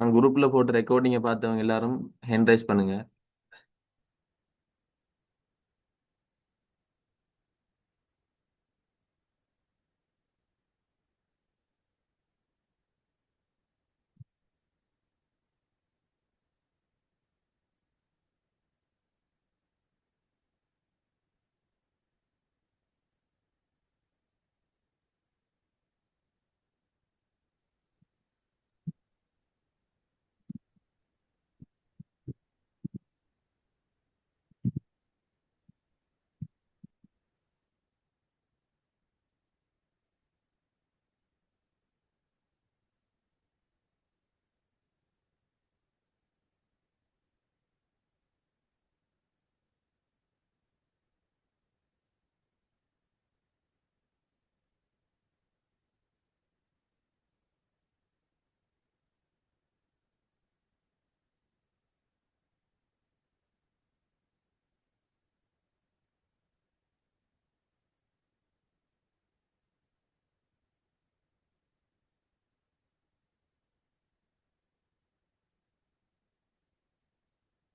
நான் குரூப்ல போட்டு ரெக்கார்டிங்கை பார்த்தவங்க எல்லாரும் ஹேண்ட் ரைஸ் பண்ணுங்க.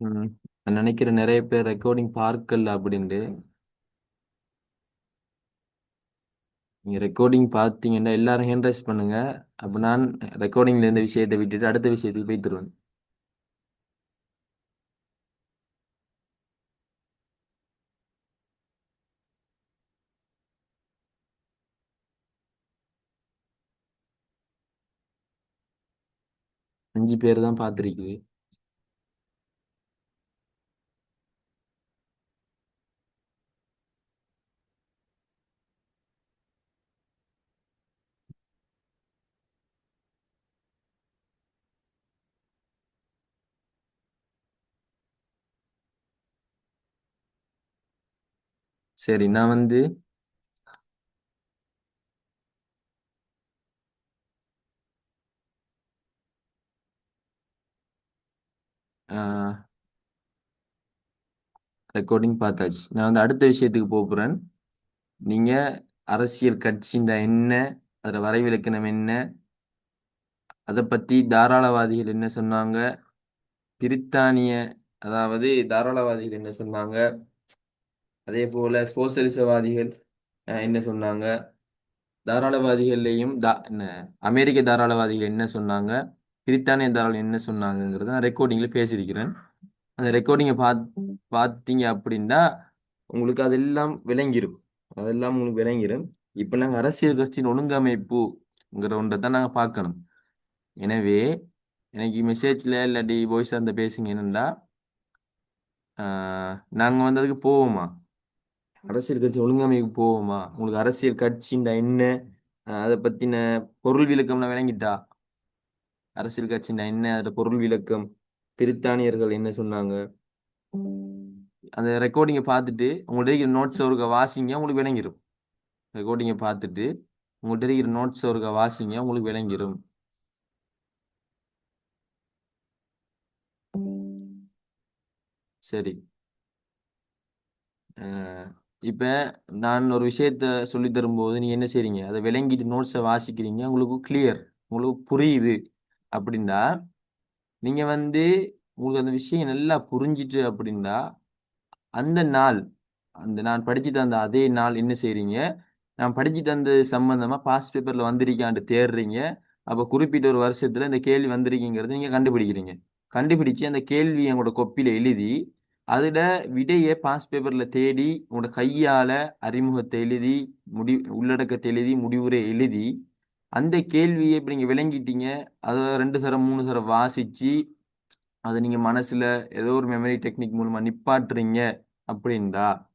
ம். நான் நினைக்கிறேன் நிறைய பேர் ரெக்கார்டிங் பார்க்கல அப்படின்ட்டு. நீங்க ரெக்கார்டிங் பார்த்தீங்கன்னா எல்லாரும் ஹேண்ட் ரைஸ் பண்ணுங்க. அப்ப நான் ரெக்கார்டிங்ல இருந்த விஷயத்தை விட்டுட்டு அடுத்த விஷயத்துக்கு போய்த்துருவேன் அஞ்சு பேர் தான் பார்த்துருக்குது. சரி நான் வந்து ரெக்கார்டிங் பார்த்தாச்சு. நான் வந்து அடுத்த விஷயத்துக்கு போக போறேன். அரசியல் கட்சின்ற என்ன அதில் வரைவிலக்கணம் என்ன அதை பற்றி தாராளவாதிகள் என்ன சொன்னாங்க பிரித்தானிய அதாவது தாராளவாதிகள் என்ன சொன்னாங்க அதே போல சோசியலிசவாதிகள் என்ன சொன்னாங்க? தாராளவாதிகள்லையும் தா என்ன அமெரிக்க தாராளவாதிகள் என்ன சொன்னாங்க? பிரித்தானிய தாராளம் என்ன சொன்னாங்கங்கிறத நான் ரெக்கார்டிங்கில் பேசியிருக்கிறேன். அந்த ரெக்கார்டிங்கை பாத் பார்த்தீங்க அப்படின்னா உங்களுக்கு அதெல்லாம் விளங்கிரும். அதெல்லாம் உங்களுக்கு விளங்கிடும் இப்போ நாங்கள் அரசியல் கட்சியின் ஒழுங்கமைப்புங்கிற ஒன்றை தான் நாங்கள் பார்க்கணும். எனவே எனக்கு மெசேஜில் இல்லாட்டி வாய்ஸாக இருந்தால் பேசுங்க. என்னென்னா நாங்கள் வந்ததுக்கு போவோமா? அரசியல் கட்சி ஒழுங்கமைக்கு போவோமா? உங்களுக்கு அரசியல் கட்சின்டா என்ன? அதை பத்தின பொருள் விளக்கம்லாம் விளங்கிட்டா அரசியல் கட்சின்டா என்ன? அதோட பொருள் விளக்கம்? பிரித்தானியர்கள் என்ன சொன்னாங்க? அந்த ரெக்கார்டிங்கை பார்த்துட்டு உங்கள்கிட்ட இருக்கிற நோட்ஸ் ஒருக்க வாசிங்க உங்களுக்கு விளங்கிரும். ரெக்கார்டிங்கை பார்த்துட்டு உங்கள்கிட்ட இருக்கிற நோட்ஸ் ஒருக்க வாசிங்க உங்களுக்கு விளங்கிரும். சரி. இப்போ நான் ஒரு விஷயத்த சொல்லி தரும்போது நீங்கள் என்ன செய்றீங்க? அதை விளங்கிட்டு நோட்ஸை வாசிக்கிறீங்க. உங்களுக்கு கிளியர் உங்களுக்கு புரியுது அப்படின்னா நீங்கள் வந்து உங்களுக்கு அந்த விஷயம் நல்லா புரிஞ்சிட்டு அப்படின்னா அந்த நாள் அந்த நான் படித்து தந்த அதே நாள் என்ன செய்கிறீங்க நான் படித்து தந்தது சம்மந்தமாக பாஸ் பேப்பரில் வந்திருக்கான்ட்டு தேடுறீங்க. அப்போ குறிப்பிட்ட ஒரு வருஷத்தில் இந்த கேள்வி வந்திருக்கீங்கிறது நீங்கள் கண்டுபிடிக்கிறீங்க. கண்டுபிடிச்சு அந்த கேள்வி உங்களோட கொப்பியில் எழுதி அதுல விடையை பாஸ் பேப்பர்ல தேடி உங்களோட கையால அறிமுகத்தை எழுதி முடி உள்ளடக்கத்தை எழுதி முடிவுரை எழுதி அந்த கேள்வியை இப்ப நீங்க விளங்கிட்டீங்க. அதை ரெண்டு தரம் மூணு தரம் வாசிச்சு அதை நீங்க மனசுல ஏதோ ஒரு மெமரி டெக்னிக் மூலமா நிப்பாட்டுறீங்க அப்படின்டா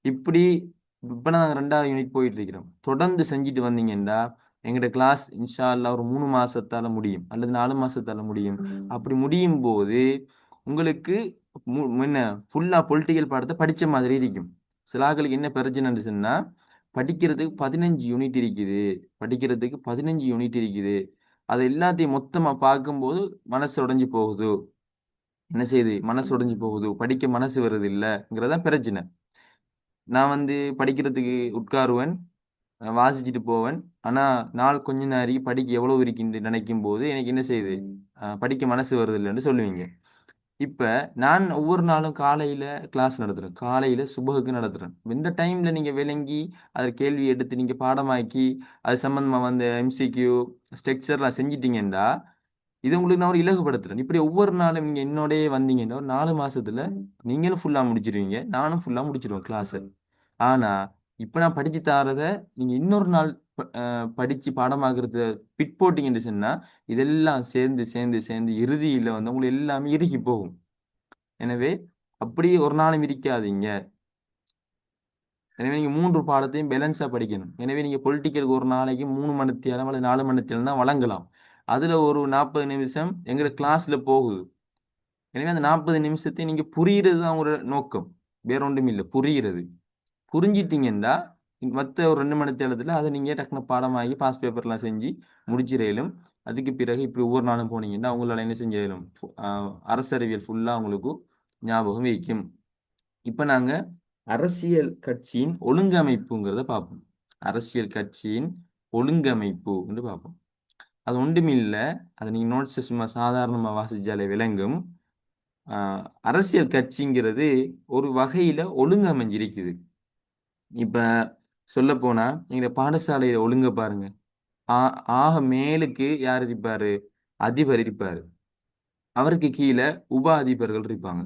இப்படி இப்ப நாங்க ரெண்டாவது யூனிட் போயிட்டு இருக்கிறோம் தொடர்ந்து செஞ்சுட்டு வந்தீங்கன்னா எங்கட கிளாஸ் இன்ஷா ஒரு மூணு மாசத்தால முடியும் அல்லது நாலு மாசத்தால முடியும். அப்படி முடியும் போது உங்களுக்கு மு- என்ன ஃபுல்லா பொலிட்டிக்கல் பாடத்தை படிச்ச மாதிரி இருக்கும். சிலாக்களுக்கு என்ன பிரச்சனைன்னு சொன்னா படிக்கிறதுக்கு பதினஞ்சு யூனிட் இருக்குது. படிக்கிறதுக்கு பதினஞ்சு யூனிட் இருக்குது. அது எல்லாத்தையும் மொத்தமா பார்க்கும்போது மனசு உடைஞ்சு போகுது. என்ன செய்யுது மனசு உடைஞ்சு போகுது. படிக்க மனசு வருது இல்லைங்கிறதான் பிரச்சனை. நான் வந்து படிக்கிறதுக்கு உட்காருவேன். வாசிச்சுட்டு போவேன். ஆனா நாள் கொஞ்ச நேரம் படிக்க எவ்வளவு இருக்குன்னு நினைக்கும் போது எனக்கு என்ன செய்யுது படிக்க மனசு வருது இல்லைன்னு சொல்லுவீங்க. இப்போ நான் ஒவ்வொரு நாளும் காலையில் கிளாஸ் நடத்துகிறேன் காலையில் சுபகுக்கு நடத்துகிறேன் இந்த டைமில் நீங்கள் விளங்கி அதை கேள்வி எடுத்து நீங்கள் பாடமாக்கி அது சம்மந்தமாக வந்து எம்சிக்யூ ஸ்ட்ரக்சர்லாம் செஞ்சிட்டிங்கன்னா இது உங்களுக்கு நான் ஒரு இலகுப்படுத்துகிறேன் இப்படி ஒவ்வொரு நாளும் நீங்கள் என்னோடய வந்தீங்கன்னா ஒரு நாலு மாதத்தில் நீங்களும் ஃபுல்லாக முடிச்சிருவீங்க. நானும் ஃபுல்லாக முடிச்சிருவேன் கிளாஸை ஆனால் இப்போ நான் படித்து தரதை நீங்கள் இன்னொரு நாள் படிச்சு பாடமாக்குறது பிட் போட்டீங்கன்னு சொன்னா இதெல்லாம் சேர்ந்து சேர்ந்து சேர்ந்து இறுதியில வந்து உங்களுக்கு எல்லாமே இறுகி போகும். எனவே அப்படி ஒரு நாளும் இருக்காதீங்க. எனவே நீங்க மூன்று பாடத்தையும் பேலன்ஸா படிக்கணும். எனவே நீங்க பொலிட்டிக்கலுக்கு ஒரு நாளைக்கு மூணு மணி நேரம் அல்லது நாலு மணி நேரம் தான் வழங்கலாம். அதுல ஒரு நாற்பது நிமிஷம் எங்களோட கிளாஸ்ல போகுது. எனவே அந்த நாற்பது நிமிஷத்தை நீங்க புரிகிறது தான் உங்களோட நோக்கம். வேற ஒன்றும் இல்லை புரிகிறது புரிஞ்சிட்டீங்கன்னா மற்ற ஒரு ரெண்டு மணி நேரத்தில் அதை நீங்கள் டக்குனு பாடமாகி பாஸ் பேப்பர்லாம் செஞ்சு முடிச்சிடலும். அதுக்கு பிறகு இப்படி ஒவ்வொரு நாளும் போனீங்கன்னா உங்களால் என்ன செஞ்சிடலும்? அரசறிவியல் ஃபுல்லாக உங்களுக்கு ஞாபகம் வைக்கும். இப்போ நாங்கள் அரசியல் கட்சியின் ஒழுங்கமைப்புங்கிறத பார்ப்போம். அரசியல் கட்சியின் ஒழுங்கமைப்பு என்று பார்ப்போம். அது ஒன்றுமில்லை அதை நீங்கள் நோட்ஸ் சும்மா சாதாரணமாக வாசித்தாலே விளங்கும். அரசியல் கட்சிங்கிறது ஒரு வகையில் ஒழுங்கமைஞ்சிருக்குது. இப்போ சொல்ல போனா எங்க பாடசாலையில ஒழுங்க பாருங்க. ஆ- ஆக மேலுக்கு யார் இருப்பாரு? அதிபர் இருப்பாரு. அவருக்கு கீழே உப அதிபர்கள் இருப்பாங்க.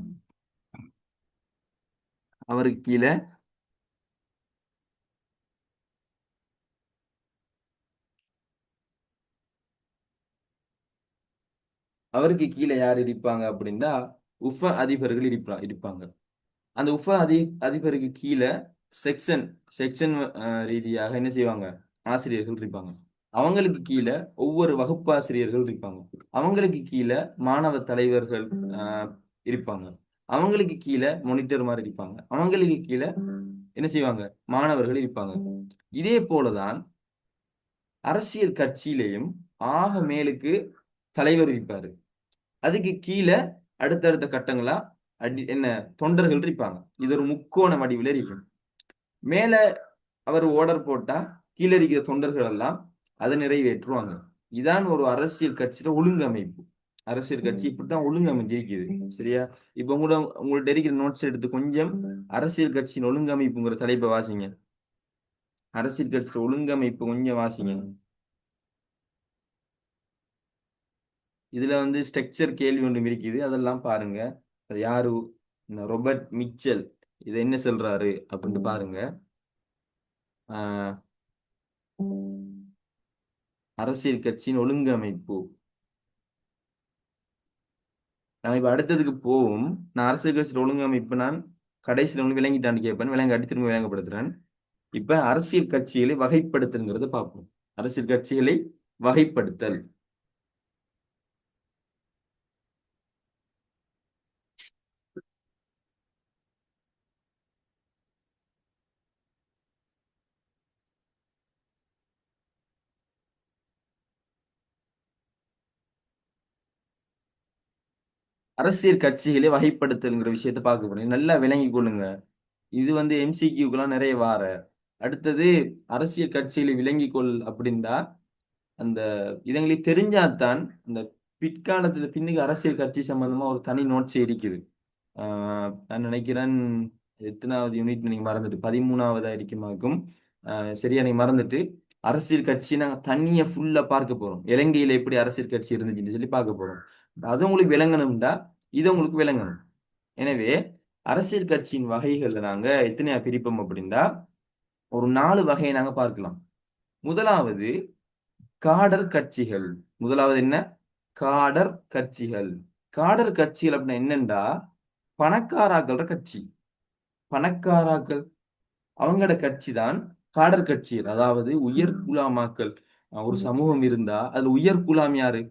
அவருக்கு கீழே அவருக்கு கீழே யார் இருப்பாங்க அப்படின்னா உப அதிபர்கள் இருப்பா இருப்பாங்க. அந்த உப அதி அதிபருக்கு கீழே செக்ஷன் செக்ஷன் ரீதியாக என்ன செய்வாங்க? ஆசிரியர்கள் இருப்பாங்க. அவங்களுக்கு கீழே ஒவ்வொரு வகுப்பாசிரியர்கள் இருப்பாங்க. அவங்களுக்கு கீழே மாணவ தலைவர்கள் ஆஹ், இருப்பாங்க. அவங்களுக்கு கீழே மொனிட்டர் மாதிரி இருப்பாங்க. அவங்களுக்கு கீழே என்ன செய்வாங்க? மாணவர்கள் இருப்பாங்க. இதே போலதான் அரசியல் கட்சியிலையும் ஆக மேலுக்கு தலைவர் இருப்பாரு. அதுக்கு கீழே அடுத்தடுத்த கட்டங்களா அடி என்ன தொண்டர்கள் இருப்பாங்க. இது ஒரு முக்கோண வடிவில் இருக்கும். மேல அவர் ஓர்டர் போட்டா கீழே இருக்கிற தொண்டர்கள் எல்லாம் அதை நிறைவேற்றுவாங்க. இதான் ஒரு அரசியல் கட்சியில ஒழுங்கமைப்பு. அரசியல் கட்சி இப்படித்தான் ஒழுங்கமைஞ்சிருக்குது சரியா? இப்ப உங்களோட உங்கள்ட்ட இருக்கிற நோட்ஸ் எடுத்து கொஞ்சம் அரசியல் கட்சியின் ஒழுங்கமைப்புங்கிற தலைப்பை வாசிங்க. அரசியல் கட்சியில ஒழுங்கமைப்பு கொஞ்சம் வாசிங்க. இதுல வந்து ஸ்ட்ரக்சர் கேள்வி ஒன்று இருக்குது. அதெல்லாம் பாருங்க. அது யாரு? இந்த ரொபர்ட் மிச்சல் இது என்ன சொல்றாரு அப்படின்ட்டு பாருங்க. அரசியல் கட்சியின் ஒழுங்கமைப்பு. நான் இப்ப அடுத்ததுக்கு போவோம். நான் அரசியல் கட்சியின் ஒழுங்கமைப்பு நான் கடைசியில் ஒன்று விளங்கிட்டான்னு கேட்பேன் விளங்காட்டி திரும்ப விளங்கப்படுத்துறேன். இப்ப அரசியல் கட்சிகளை வகைப்படுத்துங்கிறத பார்ப்போம். அரசியல் கட்சிகளை வகைப்படுத்தல். அரசியல் கட்சிகளை வகைப்படுத்தலுங்கிற விஷயத்த பார்க்க போறீங்க நல்லா விளங்கி கொள்ளுங்க. இது வந்து எம்சிக்யூக்கெல்லாம் நிறைய வார. அடுத்தது அரசியல் கட்சிகளை விளங்கி கொள் அப்படின்னா அந்த இதுங்களுக்கு தெரிஞ்சாதான் அந்த பிற்காலத்துல பின்னுக்கு அரசியல் கட்சி சம்பந்தமா ஒரு தனி நோட்ஸ் இருக்குது. ஆஹ் நான் நினைக்கிறேன் எத்தனாவது யூனிட் நீங்க மறந்துட்டு பதிமூணாவதா இருக்குமாக்கும் ஆஹ் சரியா நீங்க மறந்துட்டு அரசியல் கட்சி நாங்கள் தண்ணியை ஃபுல்லா பார்க்க போறோம். இலங்கையில எப்படி அரசியல் கட்சி இருந்துச்சுன்னு சொல்லி பார்க்க போறோம். அது உங்களுக்கு விளங்கணும்டா இது உங்களுக்கு விளங்கணும். எனவே அரசியல் கட்சியின் வகைகள்ல நாங்க எத்தனையா பிரிப்போம் அப்படின்னா ஒரு நாலு வகையை நாங்க பார்க்கலாம். முதலாவது காடர் கட்சிகள். முதலாவது என்ன? காடர் கட்சிகள். காடர் கட்சிகள் அப்படின்னா என்னண்டா பணக்காராக்கள கட்சி. பணக்காராக்கள். அவங்களோட கட்சி தான் காடர் கட்சிகள். அதாவது உயர் குலாமாக்கள். ஒரு சமூகம் இருந்தா அதுல உயர் குலாம் யாரு?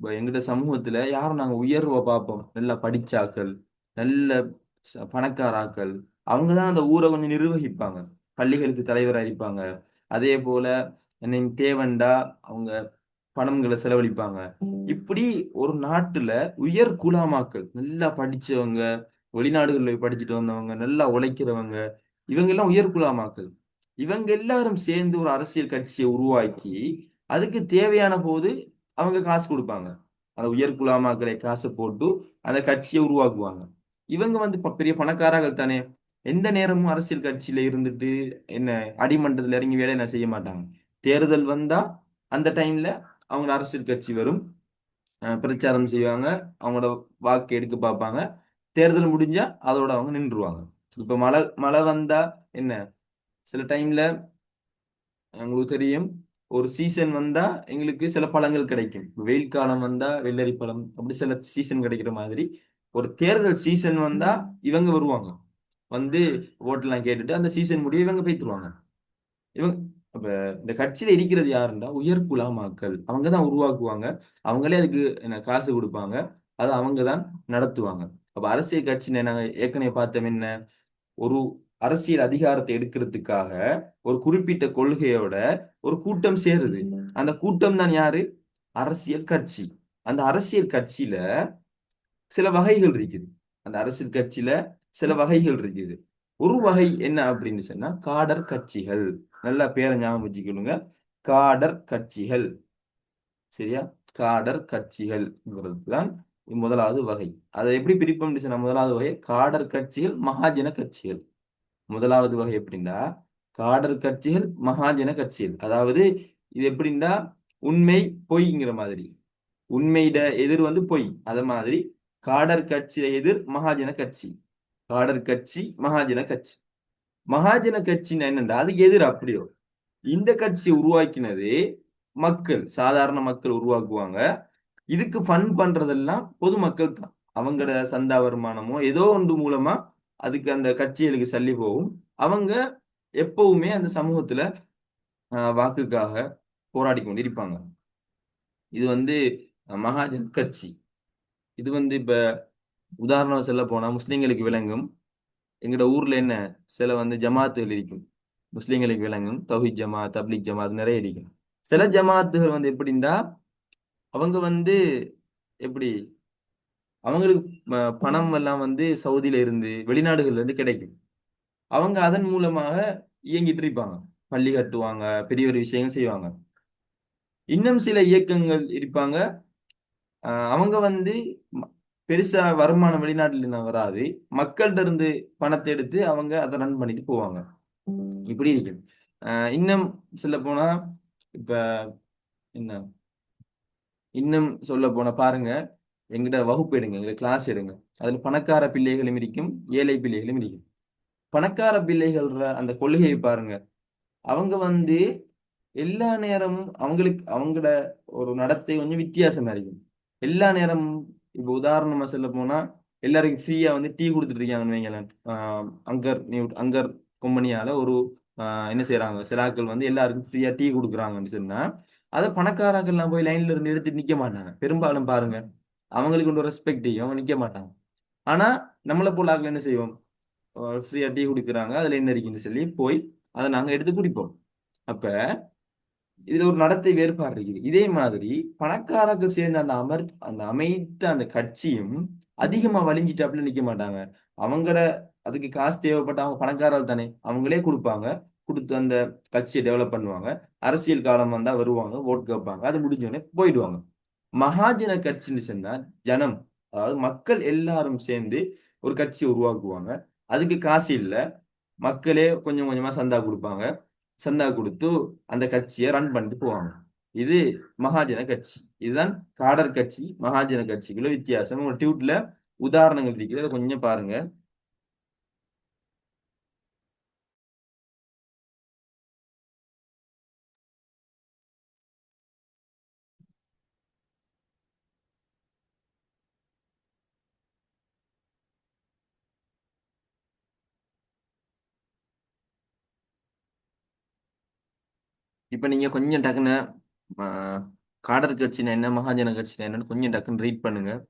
இப்ப எங்கட சமூகத்துல யாரும் நாங்க உயர்வை பார்ப்போம் நல்லா படிச்சாக்கள் நல்ல ச- பணக்காராக்கள். அவங்க தான் அந்த ஊரை கொஞ்சம் நிர்வகிப்பாங்க. பள்ளிகளுக்கு தலைவரா இருப்பாங்க. அதே போல என்ன தேவண்டா அவங்க பணங்களை செலவழிப்பாங்க. இப்படி ஒரு நாட்டுல உயர் குலாமாக்கள் நல்லா படிச்சவங்க வெளிநாடுகளில் போய் படிச்சுட்டு வந்தவங்க நல்லா உழைக்கிறவங்க இவங்க எல்லாம் உயர் குலாமாக்கள் இவங்க எல்லாரும் சேர்ந்து ஒரு அரசியல் கட்சியை உருவாக்கி அதுக்கு தேவையான போது அவங்க காசு கொடுப்பாங்க. அந்த உயர்குலாமாக்களை காசு போட்டு அந்த கட்சியை உருவாக்குவாங்க. இவங்க வந்து பெரிய பணக்காரர்கள் தானே. எந்த நேரமும் அரசியல் கட்சியில இருந்துட்டு என்ன அடிமன்றத்துல இறங்கி வேலை என்ன செய்ய மாட்டாங்க. தேர்தல் வந்தா அந்த டைம்ல அவங்க அரசியல் கட்சி வரும். பிரச்சாரம் செய்வாங்க. அவங்களோட வாக்கு எடுக்க பார்ப்பாங்க. தேர்தல் முடிஞ்சா அதோட அவங்க நின்றுவாங்க இப்ப மழை மழை வந்தா என்ன? சில டைம்ல உங்களுக்கு தெரியும் ஒரு சீசன் வந்தா எங்களுக்கு சில பழங்கள் கிடைக்கும். வெயில் காலம் வந்தா வெள்ளரி பழம் அப்படி சில சீசன் கிடைக்கிற மாதிரி. ஒரு தேர்தல் சீசன் வந்தா இவங்க வருவாங்க. வந்து ஓட்டெல்லாம் கேட்டுட்டு அந்த சீசன் முடிய இவங்க பேத்துருவாங்க. இவங்க அப்ப இந்த கட்சியில இருக்கிறது யாருன்னா உயர்குலா மக்கள். அவங்க தான் உருவாக்குவாங்க. அவங்களே அதுக்கு என்ன காசு கொடுப்பாங்க. அதை அவங்க தான் நடத்துவாங்க. அப்ப அரசியல் கட்சி நாங்க ஏற்கனவே பார்த்தோம் என்ன? ஒரு அரசியல் அதிகாரத்தை எடுக்கிறதுக்காக ஒரு குறிப்பிட்ட கொள்கையோட ஒரு கூட்டம் சேருது. அந்த கூட்டம் தான் யாரு? அரசியல் கட்சி. அந்த அரசியல் கட்சியில சில வகைகள் இருக்குது. அந்த அரசியல் கட்சியில சில வகைகள் இருக்குது. ஒரு வகை என்ன அப்படின்னு சொன்னா காடர் கட்சிகள். நல்லா பேரை ஞாபகம் வச்சுக்கணுங்க. காடர் கட்சிகள். சரியா? காடர் கட்சிகள்ங்கிறது தான் முதலாவது வகை. அதை எப்படி பிரிப்போம்னு சொன்னா முதலாவது வகை காடர் கட்சிகள் மகாஜன கட்சிகள். முதலாவது வகை எப்படின்னா காடர் கட்சிகள் மகாஜன கட்சிகள். அதாவது இது எப்படின்னா உண்மை பொய்ங்கிற மாதிரி. உண்மையிட எதிர் வந்து பொய். அத மாதிரி காடர் கட்சி எதிர் மகாஜன கட்சி. காடர் கட்சி மகாஜன கட்சி. மகாஜன கட்சின்னா என்னண்டா அதுக்கு எதிர் அப்படியோ. இந்த கட்சி உருவாக்கினது மக்கள் சாதாரண மக்கள் உருவாக்குவாங்க. இதுக்கு ஃபண்ட் பண்றதெல்லாம் பொதுமக்கள் தான். அவங்களோட சந்தா வருமானமோ ஏதோ ஒன்று மூலமா அதுக்கு அந்த கட்சிகளுக்கு சல்லி போகும். அவங்க எப்பவுமே அந்த சமூகத்துல வாக்குக்காக போராடி கொண்டு இருப்பாங்க இது வந்து மகாஜன் கட்சி. இது வந்து இப்ப உதாரணம் சொல்ல போனா முஸ்லீம்களுக்கு விளங்கும். எங்களோட ஊர்ல என்ன சில வந்து ஜமாத்துகள் இருக்கும். முஸ்லீம்களுக்கு விளங்கும். தௌஹித் ஜமாத் தப்லிக் ஜமாத் நிறைய இருக்கும். சில ஜமாத்துகள் வந்து எப்படின்னா அவங்க வந்து எப்படி அவங்களுக்கு பணம் எல்லாம் வந்து சவுதியில இருந்து வெளிநாடுகள்ல இருந்து கிடைக்கும். அவங்க அதன் மூலமாக இயங்கிட்டு இருப்பாங்க. பள்ளி கட்டுவாங்க பெரிய பெரிய விஷயங்கள் செய்வாங்க. இன்னும் சில இயக்கங்கள் இருப்பாங்க. அவங்க வந்து பெருசா வருமானம் வெளிநாட்டுல வராது. மக்கள்கிட்ட இருந்து பணத்தை எடுத்து அவங்க அதை ரன் பண்ணிட்டு போவாங்க. இப்படி இருக்கு இன்னும் சொல்ல போனா இப்ப என்ன? இன்னும் சொல்ல போனா பாருங்க. எங்கிட்ட வகுப்பு எடுங்க எங்கிட்ட கிளாஸ் எடுங்க. அதில் பணக்கார பிள்ளைகளும் இருக்கும் ஏழை பிள்ளைகளும் இருக்கும். பணக்கார பிள்ளைகள்ற அந்த கொள்கையை பாருங்க. அவங்க வந்து எல்லா நேரமும் அவங்களுக்கு அவங்களோட ஒரு நடத்தை கொஞ்சம் வித்தியாசமா இருக்கும். எல்லா நேரமும் இப்போ உதாரணமா சொல்ல போனா எல்லாருக்கும் ஃப்ரீயா வந்து டீ கொடுத்துட்டு இருக்காங்கன்னு வைங்களேன். அங்கர் நியூ அங்கர் கம்பெனியால ஒரு என்ன செய்கிறாங்க சில வந்து எல்லாருக்கும் ஃப்ரீயா டீ கொடுக்குறாங்கன்னு சொன்னா அதை பணக்காரர்கள்லாம் போய் லைன்ல இருந்து எடுத்துட்டு நிக்க மாட்டாங்க. பெரும்பாலும் பாருங்க அவங்களுக்கு கொண்டு ரெஸ்பெக்டையும் அவன் நிற்க மாட்டாங்க. ஆனா நம்மளை போல் ஆட்கள் என்ன செய்வோம்? ஃப்ரீயா டீ குடிக்கிறாங்க அதுல என்ன இருக்குன்னு சொல்லி போய் அதை நாங்க எடுத்து குடிப்போம். அப்ப இதில் ஒரு நடத்தை வேறுபாடு இருக்குது. இதே மாதிரி பணக்காரர்கள் சேர்ந்த அந்த அமர் அந்த அமைத்த அந்த கட்சியும் அதிகமா வலிஞ்சிட்டாப்புல நிற்க மாட்டாங்க. அவங்கள அதுக்கு காசு தேவைப்பட்ட அவங்க பணக்காரர்கள் தானே அவங்களே கொடுப்பாங்க. கொடுத்து அந்த கட்சியை டெவலப் பண்ணுவாங்க. அரசியல் காலம் வந்தால் வருவாங்க ஓட்டு கேட்பாங்க. அது முடிஞ்ச உடனே போயிடுவாங்க. மகாஜன கட்சின்னு சொன்னா ஜனம் அதாவது மக்கள் எல்லாரும் சேர்ந்து ஒரு கட்சி உருவாக்குவாங்க. அதுக்கு காசு இல்லை. மக்களே கொஞ்சம் கொஞ்சமா சந்தா கொடுப்பாங்க. சந்தா கொடுத்து அந்த கட்சியை ரன் பண்ணிட்டு போவாங்க. இது மகாஜன கட்சி இதுதான் காடர் கட்சி மகாஜன கட்சிக்குள்ள வித்தியாசம். உங்க டியூட்ல உதாரணங்கள் இருக்கிறத அதை கொஞ்சம் பாருங்க. இப்போ நீங்கள் கொஞ்சம் டக்குன்னு காடர் கட்சினா என்ன மகாஜன கட்சினா என்னன்னு கொஞ்சம் டக்குன்னு ரீட் பண்ணுங்கள்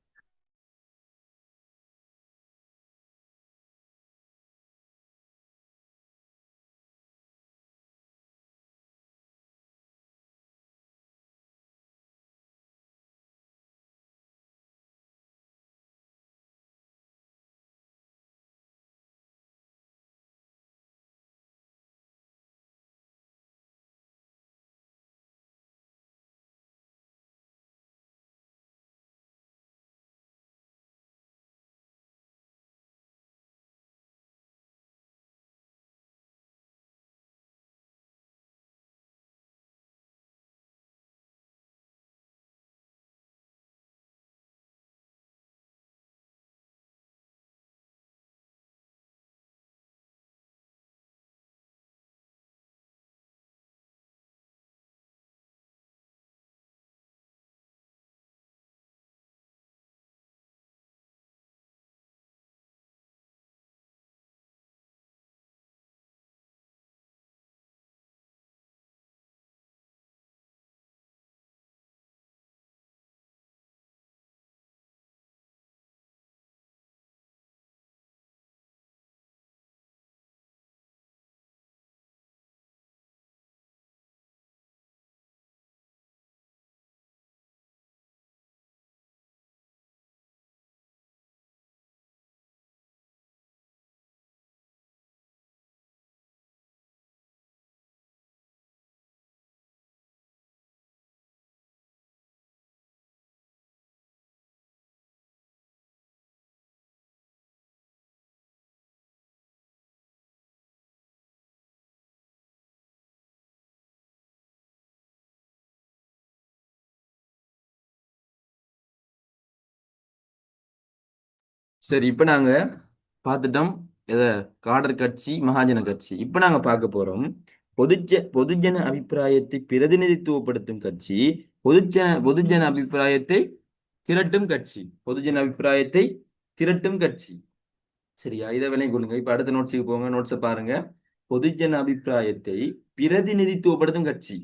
சரி இப்ப நாங்க பார்த்துட்டோம் எத? காடர் கட்சி மகாஜன கட்சி. இப்ப நாங்க பார்க்க போறோம். பொதுஜ பொதுஜன அபிப்பிராயத்தை பிரதிநிதித்துவப்படுத்தும் கட்சி பொதுஜன பொதுஜன அபிப்பிராயத்தை திரட்டும் கட்சி பொதுஜன அபிப்பிராயத்தை திரட்டும் கட்சி. சரியா? இதை விலை கொள்ளுங்க. இப்ப அடுத்த நோட்ஸுக்கு போங்க. நோட்ஸை பாருங்க. பொதுஜன அபிப்பிராயத்தை பிரதிநிதித்துவப்படுத்தும் கட்சி.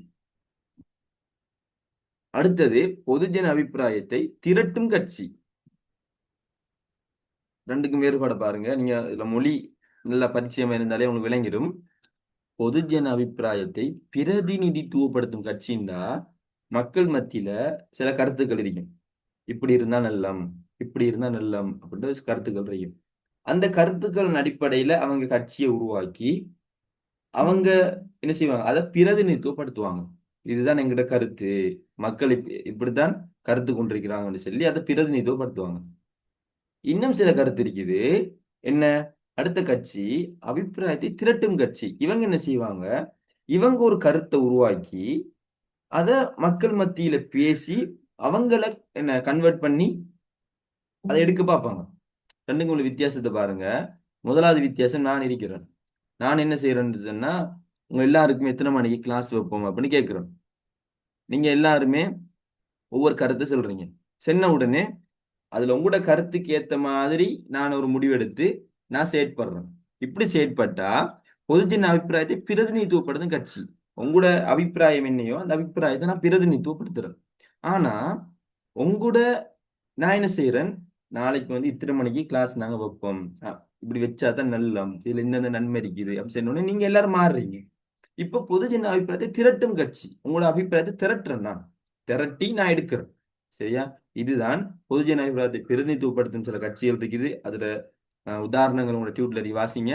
அடுத்தது பொதுஜன அபிப்பிராயத்தை திரட்டும் கட்சி. ரெண்டுக்கும் வேறுபாடு பாருங்க. நீங்க இதுல மொழி நல்ல பரிச்சயமா இருந்தாலே உங்களுக்கு விளங்கிடும். பொதுஜன அபிப்பிராயத்தை பிரதிநிதித்துவப்படுத்தும் கட்சின்னா மக்கள் மத்தியில சில கருத்துக்கள் இருக்கும். இப்படி இருந்தா நல்லம் இப்படி இருந்தா நல்லம் அப்படின்ற கருத்துக்கள் இருக்கும். அந்த கருத்துக்களின் அடிப்படையில அவங்க கட்சியை உருவாக்கி அவங்க என்ன செய்வாங்க? அதை பிரதிநிதித்துவப்படுத்துவாங்க. இதுதான் எங்கிட்ட கருத்து. மக்கள் இப்படித்தான் கருத்து கொண்டிருக்கிறாங்கன்னு சொல்லி அதை பிரதிநிதித்துவப்படுத்துவாங்க. இன்னும் சில கருத்து இருக்குது. என்ன? அடுத்த கட்சி அபிப்பிராயத்தை திரட்டும் கட்சி. இவங்க என்ன செய்வாங்க? இவங்க ஒரு கருத்தை உருவாக்கி அதை மக்கள் மத்தியில பேசி அவங்கள என்ன கன்வெர்ட் பண்ணி அதை எடுக்க பார்ப்பாங்க. ரெண்டுக்கும் உள்ள வித்தியாசத்தை பாருங்க. முதலாவது வித்தியாசம் நான் இருக்கிறேன். நான் என்ன செய்யறேன்னு சொன்னா உங்க எல்லாருக்குமே எத்தனை மணிக்கு கிளாஸ் வைப்போம் அப்படின்னு கேட்கிறேன். நீங்க எல்லாருமே ஒவ்வொரு கருத்தை சொல்றீங்க. சென்ன உடனே அதுல உங்களோட கருத்துக்கு ஏத்த மாதிரி நான் ஒரு முடிவெடுத்து நான் செயற்படுறேன். இப்படி செயற்பட்டா பொதுஜன அபிப்பிராயத்தை பிரதிநிதித்துவப்படுத்தும் கட்சி. உங்களோட அபிப்பிராயம் என்னையோ அந்த அபிப்பிராயத்தை நான் பிரதிநிதித்துவப்படுத்துறேன். ஆனா உங்களோட நான் என்ன செய்யறேன் நாளைக்கு வந்து இத்தனை மணிக்கு கிளாஸ் நாங்க வைப்போம். இப்படி வச்சாதான் நல்லம். இதுல இந்தந்த நன்மை இருக்குது. அப்படின்னு உடனே நீங்க எல்லாரும் மாறுறீங்க. இப்ப பொதுஜன அபிப்பிராயத்தை திரட்டும் கட்சி. உங்களோட அபிப்பிராயத்தை திரட்டுறேன் நான். திரட்டி நான் எடுக்கிறேன். சரியா? இதுதான் பொதுஜன அபிப்பிராயத்தை பிரதிநிதித்துவப்படுத்தும் சில கட்சிகள் இருக்குது. அதுல உதாரணங்கள் உங்களோட டியூட்லரி வாசிங்க.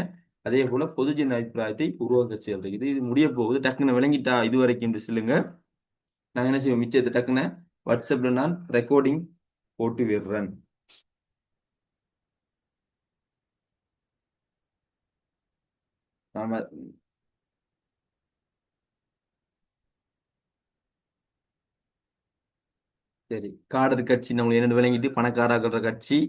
அதே போல பொதுஜன அபிப்பிராயத்தை உருவாக்க கட்சிகள் இருக்குது. இது முடிய போகுது. டக்குன்னு விளங்கிட்டா இது வரைக்கும் என்று சொல்லுங்க. நான் என்ன செய்வோம் மிச்சத்தை டக்குன்னு வாட்ஸ்அப்ல நான் ரெக்கார்டிங் போட்டு விடுறேன். நாம சரி. காடர் கட்சி நம்மளுக்கு என்னென்னு விளங்கிட்டு? பணக்காராக்குற கட்சி.